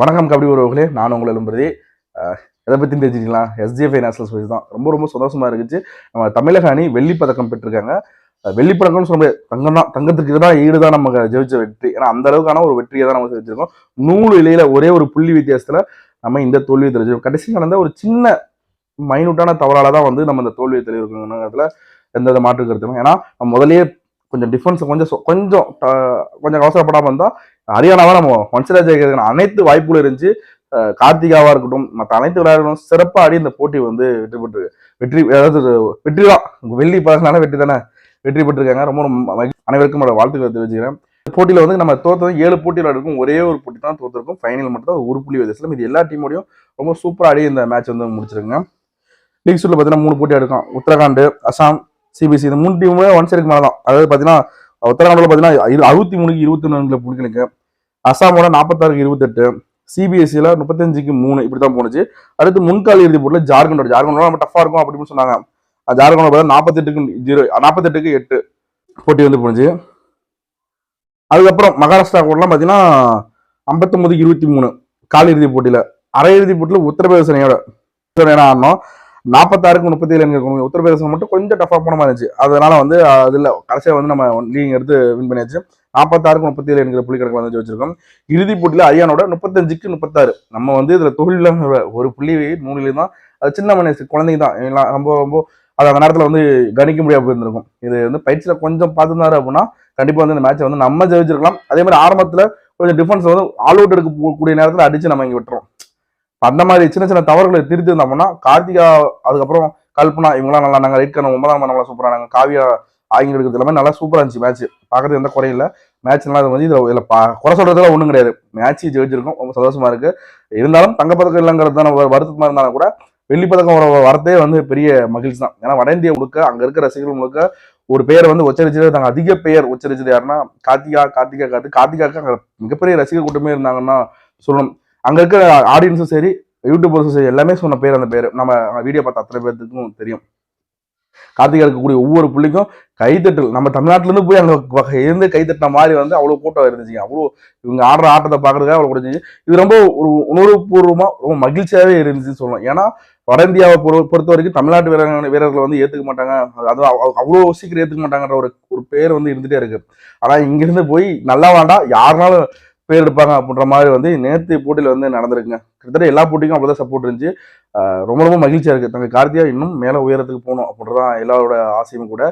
வணக்கம் கபடி உறவுகளே நான் உங்களை எழும்புறதே எதை பற்றி தெரிஞ்சுக்கலாம் எஸ்ஜிஎஃப்ஐ நேஷனல் பற்றி தான். ரொம்ப ரொம்ப சந்தோஷமா இருந்துச்சு. நம்ம தமிழக அணி வெள்ளி பதக்கம் பெற்றிருக்காங்க. வெள்ளி பதக்கம்னு சொல்ல முடியாது. தங்கம் தான் தங்கத்துக்கு தான் ஈடு தான் நம்ம ஜெயிச்ச வெற்றி. ஏன்னா அந்த அளவுக்கான ஒரு வெற்றியை தான் நம்ம ஜெயிச்சிருக்கோம் நூறு இலையில ஒரே ஒரு புள்ளி வித்தியாசத்துல நம்ம இந்த தோல்வியை தெரிஞ்சிருக்கோம். கடைசி நடந்த ஒரு சின்ன மைனூட்டான தவறால தான் வந்து நம்ம இந்த தோல்வியை தெரிவிக்கணுங்கிறதுல எந்த வித மாற்று கருத்தும் ஏன்னா நம்ம கொஞ்சம் டிஃபென்ஸ் கொஞ்சம் கொஞ்சம் கொஞ்சம் அவசரப்படாமல் இருந்தால் ஹரியானாவை நம்ம வன்சராஜ் ஜெயிக்கிறதுக்கான அனைத்து வாய்ப்புகளும் இருந்துச்சு. கார்த்திகாவா இருக்கட்டும் மற்ற அனைத்து விளையாடலும் சிறப்பாக ஆடி இந்த போட்டி வந்து வெற்றி பெற்று வெற்றி அதாவது வெற்றி தான். வெள்ளி பதக்கனால வெற்றி தானே? வெற்றி பெற்றிருக்காங்க. ரொம்ப ரொம்ப அனைவருக்கும் வாழ்த்துக்களை தெரிவிச்சுக்கிறேன். போட்டியில் வந்து நம்ம தோற்றது ஏழு போட்டியில் இருக்கும் ஒரே ஒரு போட்டி தான் தோத்திருக்கும். ஃபைனல் மட்டும் தான் ஒரு புள்ளி இது எல்லா டீமோடையும் ரொம்ப சூப்பராக ஆடி இந்த மேட்ச் வந்து முடிச்சிருக்குங்க. லீக் சூட்டில் பார்த்தீங்கன்னா மூணு போட்டி எடுக்கும் உத்தரகாண்ட் அசாம் சிபிசி இந்த மூணு டீமுமே ஒன் சைடுக்கு மேலே தான் அதாவது பார்த்தீங்கன்னா உத்தரகாண்டில் பார்த்தீங்கன்னா இரு- அறுபத்தி மூணுக்கு இருபத்தி ஒன்று புள்ளிகளுக்கு அசாமோட நாற்பத்தாறுக்கு இருபத்தெட்டு. சிபிஎஸ்சியில் முப்பத்தஞ்சுக்கு மூணு. இப்படி தான் போணுச்சு. அடுத்து முன்கால் இறுதி போட்டில் ஜார்க்கண்டோட. ஜார்க்கண்டோட நம்ம டஃபாக இருக்கும் அப்படின்னு சொன்னாங்க. ஜார்க்கண்டோட பார்த்தா நாற்பத்தெட்டுக்கு ஜீரோ நாற்பத்தெட்டுக்கு எட்டு போட்டி வந்து போணுச்சு. அதுக்கப்புறம் மகாராஷ்டிரா கூடலாம் பார்த்தீங்கன்னா ஐம்பத்தொம்பதுக்கு இருபத்தி மூணு. கால் இறுதி போட்டியில். அரை இறுதி போட்டியில் உத்தரப்பிரதேச அணியோட என்ன ஆடணும். நாற்பத்தாறுக்கு முப்பத்தி ஏழு உத்தரப்பிரதேசம் மட்டும் கொஞ்சம் டஃபாக போன மாதிரி இருந்துச்சு. அதனால வந்து அதில் கடைசியாக வந்து நம்ம லீக் எடுத்து வின் பண்ணியாச்சு. நாற்பத்தாறுக்கு முப்பத்தி ஏழு என்கிற புள்ளி கணக்கு வந்து வச்சிருக்கோம். இறுதி போட்டியில் அரியானோட முப்பத்தஞ்சுக்கு முப்பத்தாறு. நம்ம வந்து இதில் தொழில் ஒரு புள்ளி மூணுலேயும் தான் அது சின்ன மனசு குழந்தைங்க தான். எல்லாம் ரொம்ப ரொம்ப அது அந்த நேரத்தில் வந்து கணிக்க முடியாம போயிருந்திருக்கும். இது வந்து பயிற்சியில் கொஞ்சம் பார்த்துருந்தாரு அப்படின்னா கண்டிப்பாக வந்து இந்த மேட்சை வந்து நம்ம ஜெயிச்சிருக்கலாம். அதே மாதிரி ஆரம்பத்தில் கொஞ்சம் டிஃபென்ஸ் வந்து ஆல் அவுட் எடுக்க கூடிய நேரத்தில் அடிச்சு நம்ம இங்கே விட்டுறோம். அந்த மாதிரி சின்ன சின்ன தவறுகளை திருத்தி இருந்தோம்னா கார்த்திகா அதுக்கப்புறம் கல்பனா இவங்கலாம் நல்லா நாங்கள் ரைட் கண்ணு ஒன்பதாம் நல்லா சூப்பராக நாங்கள் காவியா ஆகிங்க எடுக்கிறது எல்லாமே நல்லா சூப்பராக இருந்துச்சு மேட்ச் பார்க்கறது எந்த குறையும் இல்லை. மேட்ச் நல்லா வந்து இதில் இதில் பா குறை சொல்கிறதுல ஒன்றும் கிடையாது. மேட்ச் ஜெயிச்சிருக்கோம். ரொம்ப சந்தோஷமா இருக்கு. இருந்தாலும் தங்கப்பதக்கம் இல்லைங்கிறது தான் வருத்தமாக இருந்தாலும் கூட வெள்ளிப்பதக்கம் வர வரதே வந்து பெரிய மகிழ்ச்சி தான். ஏன்னா வட இந்தியா முழுக்க அங்கே இருக்கிற ரசிகர்கள் முழுக்க ஒரு பெயர் வந்து உச்சரிச்சது நாங்கள் அதிக பெயர் உச்சரிச்சது யாருன்னா கார்த்திகா கார்த்திகா கார்த்தி கார்த்திகாக்கு அங்கே மிகப்பெரிய ரசிகர் கூட்டமே இருந்தாங்கன்னா சொல்லணும். அங்கே இருக்கிற ஆடியன்ஸும் சரி யூடியூபர்ஸும் சரி எல்லாமே சொன்ன பேர் அந்த பேர். நம்ம வீடியோ பார்த்த அத்தனை பேர்த்துக்கும் தெரியும். கார்த்திகா இருக்கக்கூடிய ஒவ்வொரு பிள்ளைக்கும் கைத்தட்டல் நம்ம தமிழ்நாட்டிலேருந்து போய் அங்கே இருந்து கைத்தட்டின மாதிரி வந்து அவ்வளோ கூட்டம் இருந்துச்சுங்க. அவ்வளோ இவங்க ஆடுற ஆட்டத்தை பார்க்குறதுக்காக அவ்வளோ முடிஞ்சுச்சு இது ரொம்ப ஒரு உணர்வுபூர்வமாக ரொம்ப மகிழ்ச்சியாகவே இருந்துச்சுன்னு சொல்லலாம். ஏன்னா வட இந்தியாவை பொறு- பொறுத்த வரைக்கும் தமிழ்நாட்டு வீரர்கள் வீரர்களை வந்து ஏற்றுக்க மாட்டாங்க. அது- அவ்வளோ சீக்கிரம் ஏற்றுக்க மாட்டாங்கன்ற ஒரு ஒரு பேர் வந்து இருந்துகிட்டே இருக்குது ஆனால் இங்கேருந்து போய் நல்லா வேண்டாம் யாருனாலும் பேர் எடுப்பாங்க அப்படின்ற மாதிரி வந்து நேற்று போட்டியில் வந்து நடந்திருக்குங்க. கிட்டத்தட்ட எல்லா போட்டிக்கும் அப்பதான் சப்போர்ட் இருந்துச்சு. ரொம்ப ரொம்ப மகிழ்ச்சியாக இருக்குது தங்க கார்த்தியா இன்னும் மேலே உயரத்துக்கு போகணும் அப்படின்றதான் எல்லாரோட ஆசையும் கூட.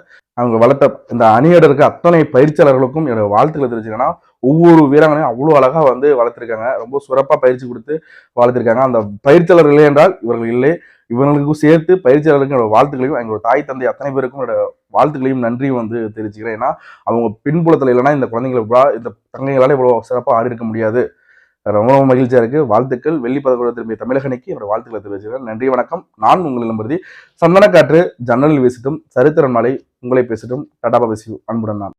அவங்க வளர்த்த இந்த அணியோட இருக்க அத்தனை பயிற்சியாளர்களுக்கும் என்னோட வாழ்த்துக்களை தெரிஞ்சுக்கன்னா ஒவ்வொரு வீராங்கனையும் அவ்வளோ அழகாக வந்து வளர்த்துருக்காங்க. ரொம்ப சிறப்பாக பயிற்சி கொடுத்து வளர்த்துருக்காங்க. அந்த பயிற்சியாளர் இல்லை என்றால் இவர்கள் இல்லை. இவர்களுக்கும் சேர்த்து பயிற்சியாளர்களுக்கு என்னோட வாழ்த்துக்களையும் எங்களோட தாய் தந்தை அத்தனை பேருக்கும் என்னோட வாழ்த்துக்களையும் நன்றியும் வந்து தெரிவிச்சுக்கிறேன். ஏன்னா அவங்க பின்புலத்தில் இல்லைன்னா இந்த குழந்தைங்களை இந்த தங்கைகளால் இவ்வளோ சிறப்பாக ஆடி இருக்க முடியாது. ரொம்ப ரொம்ப மகிழ்ச்சியாக இருக்குது வாழ்த்துக்கள். வெள்ளி பதக்கம் திரும்பிய தமிழக அணிக்கு என்னோட வாழ்த்துக்களை தெரிவிச்சுக்கிறேன். நன்றி வணக்கம். நான் உங்கள் நம்பருதி சந்தனக்காற்று ஜன்னலில் வீசிட்டும் சரித்திரன் மலை உங்களை பேசிட்டும். டாடா பேசியும் அன்புடன் நான்.